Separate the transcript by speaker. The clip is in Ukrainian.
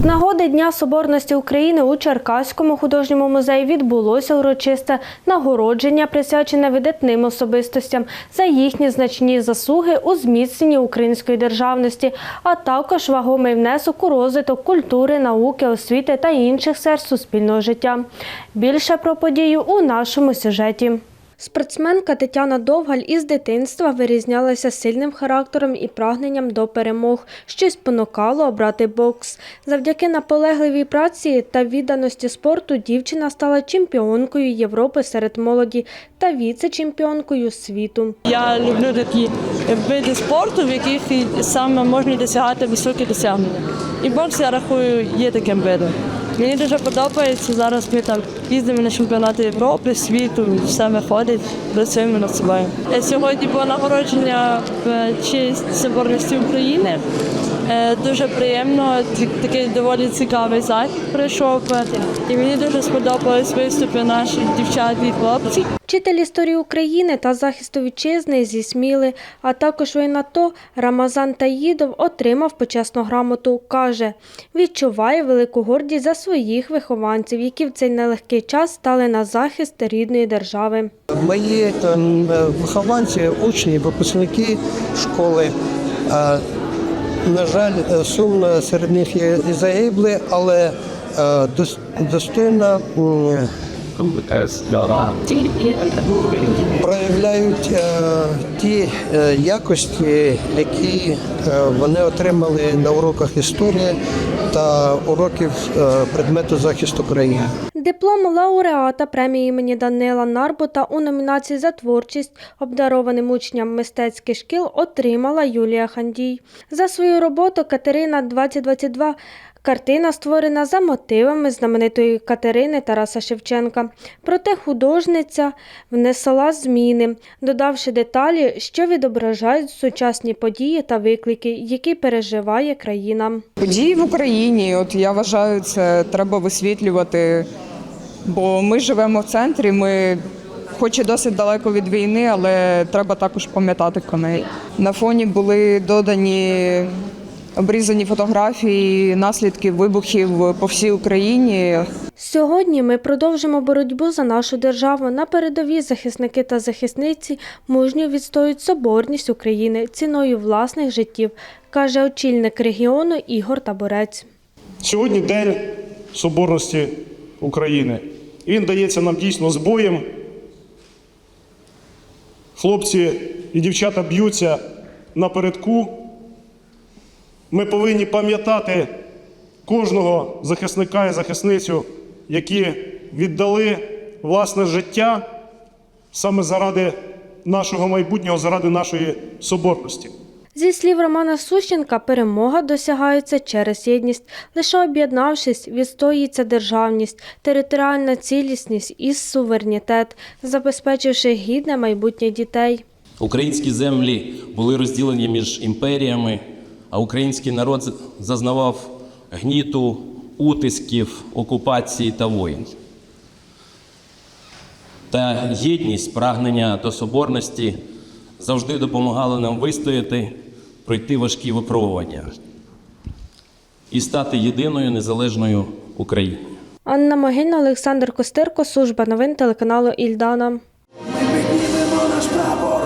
Speaker 1: З нагоди Дня Соборності України у Черкаському художньому музеї відбулося урочисте нагородження, присвячене видатним особистостям за їхні значні заслуги у зміцненні української державності, а також вагомий внесок у розвиток культури, науки, освіти та інших сфер суспільного життя. Більше про подію у нашому сюжеті. Спортсменка Тетяна Довгаль із дитинства вирізнялася сильним характером і прагненням до перемог, що спонукало обрати бокс. Завдяки наполегливій праці та відданості спорту дівчина стала чемпіонкою Європи серед молоді та віце-чемпіонкою світу.
Speaker 2: Я люблю такі види спорту, в яких саме можна досягати високі досягнення. І бокс, я рахую, є таким видом. Мені дуже подобається. Зараз ми там їздимо на чемпіонати Європи, світу, все виходить, працюємо над собою. Е, Сьогодні було нагородження в честь Соборності України. Е, Дуже приємно, такий доволі цікавий захід прийшов. І мені дуже сподобались виступи наших дівчат і хлопців.
Speaker 1: Вчитель історії України та захисту вітчизни зі Сміли, а також воєнато Рамазан Таїдов отримав почесну грамоту. Каже, відчуває велику гордість за своїх вихованців, які в цей нелегкий час стали на захист рідної держави.
Speaker 3: Мої ем, вихованці, учні, випускники школи. е, На жаль, е, сумно серед них є і загиблі, але е, дос- достойно м, проявляють е, ті е, якості, які е, вони отримали на уроках історії та уроків е, предмету захисту країни.
Speaker 1: Диплом лауреата премії імені Данила Нарбута у номінації за творчість обдарованим учням мистецьких шкіл отримала Юлія Хандій. За свою роботу Катерина 2022 Картина створена за мотивами знаменитої Катерини Тараса Шевченка. Проте художниця внесла зміни, додавши деталі, що відображають сучасні події та виклики, які переживає країна.
Speaker 4: Події в Україні, от я вважаю, це треба висвітлювати, бо ми живемо в центрі. Ми, хоч і досить далеко від війни, але треба також пам'ятати про неї. На фоні були додані обрізані фотографії наслідків вибухів по всій Україні.
Speaker 1: Сьогодні ми продовжимо боротьбу за нашу державу. На передовій захисники та захисниці мужньо відстоюють соборність України ціною власних життів, каже очільник регіону Ігор Таборець.
Speaker 5: Сьогодні День Соборності України. Він дається нам дійсно з боєм. Хлопці і дівчата б'ються напередку. Ми повинні пам'ятати кожного захисника і захисницю, які віддали власне життя саме заради нашого майбутнього, заради нашої соборності.
Speaker 1: Зі слів Романа Сущенка, перемога досягається через єдність. Лише об'єднавшись, відстоюється державність, територіальна цілісність і суверенітет, забезпечивши гідне майбутнє дітей.
Speaker 6: Українські землі були розділені між імперіями, а український народ зазнавав гніту, утисків, окупації та воїн. Та єдність, прагнення до соборності завжди допомагали нам вистояти, пройти важкі випробування і стати єдиною незалежною Україною.
Speaker 1: Анна Могильна, Олександр Костирко, служба новин телеканалу Ільдана.
Speaker 7: Ми піднімемо наш прапор.